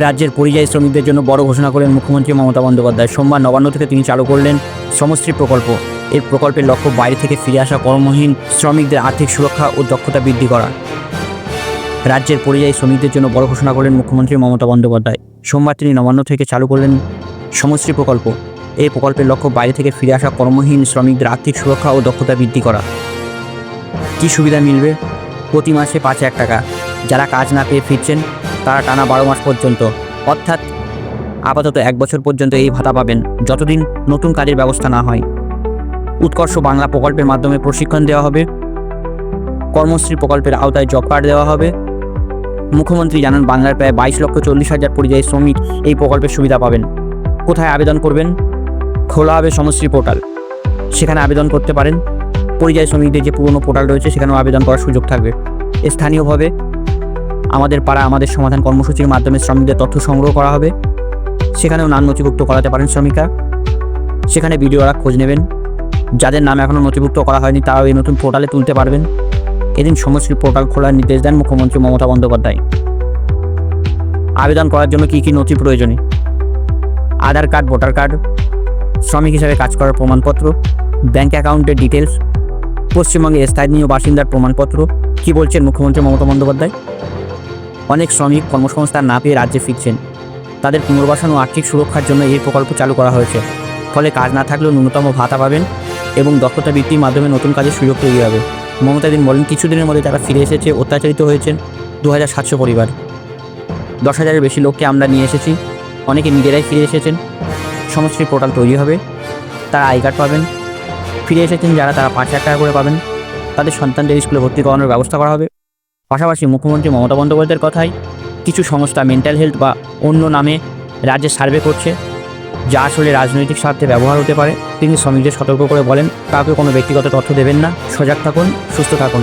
রাজ্যের পরিযায়ী শ্রমিকদের জন্য বড় ঘোষণা করলেন মুখ্যমন্ত্রী মমতা বন্দ্যোপাধ্যায়। সোমবার নবান্ন থেকে তিনি চালু করলেন সমশ্রী প্রকল্প। এই প্রকল্পের লক্ষ্য বাইরে থেকে ফিরে আসা কর্মহীন শ্রমিকদের আর্থিক সুরক্ষা ও দক্ষতা বৃদ্ধি করা। রাজ্যের পরিযায়ী শ্রমিকদের জন্য বড় ঘোষণা করলেন মুখ্যমন্ত্রী মমতা বন্দ্যোপাধ্যায়। সোমবার তিনি নবান্ন থেকে চালু করলেন সমশ্রী প্রকল্প। এই প্রকল্পের লক্ষ্য বাইরে থেকে ফিরে আসা কর্মহীন শ্রমিকদের আর্থিক সুরক্ষা ও দক্ষতা বৃদ্ধি করা। কী সুবিধা মিলবে? প্রতি মাসে পাঁচ হাজার টাকা। যারা কাজ না পেয়ে ফিরছেন তারা টানা বারো মাস পর্যন্ত। অর্থাৎ আপাতত এক বছর পর্যন্ত এই ভাতা পাবেন যতদিন নতুন কাজের ব্যবস্থা না হয়। উৎকর্ষ বাংলা প্রকল্পের মাধ্যমে প্রশিক্ষণ দেওয়া হবে। কর্মশ্রী প্রকল্পের আওতায় জব কার্ড দেওয়া হবে। মুখ্যমন্ত্রী জানান, বাংলার প্রায় বাইশ লক্ষ চল্লিশ হাজার পরিযায়ী শ্রমিক এই প্রকল্পের সুবিধা পাবেন। কোথায় আবেদন করবেন? খোলা হবে সমশ্রী পোর্টাল। সেখানে আবেদন করতে পারেন। পরিযায়ী শ্রমিকদের যে পুরনো পোর্টাল রয়েছে, সেখানেও আবেদন করার সুযোগ থাকবে। স্থানীয়ভাবে আমাদের পাড়া আমাদের সমাধান কর্মসূচির মাধ্যমে শ্রমিকদের তথ্য সংগ্রহ করা হবে। সেখানেও নাম নথিভুক্ত করাতে পারেন শ্রমিকরা। সেখানে ভিডিওরা খোঁজ নেবেন। যাদের নাম এখনও নথিভুক্ত করা হয়নি, তারাও এই নতুন পোর্টালে তুলতে পারবেন। এদিন সমশ্রী পোর্টাল খোলার নির্দেশ দেন মুখ্যমন্ত্রী মমতা বন্দ্যোপাধ্যায়। আবেদন করার জন্য কী কী নথি প্রয়োজনীয়? আধার কার্ড, ভোটার কার্ড, শ্রমিক হিসাবে কাজ করার প্রমাণপত্র ব্যাংক অ্যাকাউন্টের ডিটেলস পশ্চিমবঙ্গে স্থানীয় বাসিন্দার প্রমাণপত্র, কি বলছেন মুখ্যমন্ত্রী মমতা বন্দ্যোপাধ্যায়? অনেক শ্রমিক কর্মসংস্থান না পেয়ে রাজ্যে ফিরছেন। তাদের পুনর্বাসন ও আর্থিক সুরক্ষার জন্য এই প্রকল্প চালু করা হয়েছে। ফলে কাজ না থাকলেও ন্যূনতম ভাতা পাবেন এবং দক্ষতা বৃদ্ধির মাধ্যমে নতুন কাজের সুযোগ তৈরি হবে। মমতা দিন বলেন, কিছুদিনের মধ্যে তারা ফিরে এসেছে, অত্যাচারিত হয়েছেন দু হাজার সাতশো পরিবার। দশ হাজারের বেশি লোককে আমরা নিয়ে এসেছি, অনেকে নিজেরাই ফিরে এসেছেন, সমষ্টি পোর্টাল তৈরি হবে, তারা আই কার্ড পাবেন, ফিরে এসেছেন যারা তারা পাঁচ হাজার টাকা করে পাবেন, তাদের সন্তানদের স্কুলে ভর্তি করানোর ব্যবস্থা করা হবে। পাশাপাশি মুখ্যমন্ত্রী মমতা বন্দ্যোপাধ্যায়ের কথাই কিছু সংস্থা মেন্টাল হেলথ বা অন্য নামে রাজ্যে সার্ভে করছে, যা আসলে রাজনৈতিক স্বার্থে ব্যবহার হতে পারে। তিনি শ্রমিকদের সতর্ক করে বলেন, কাউকে কোনো ব্যক্তিগত তথ্য দেবেন না। সজাগ থাকুন, সুস্থ থাকুন।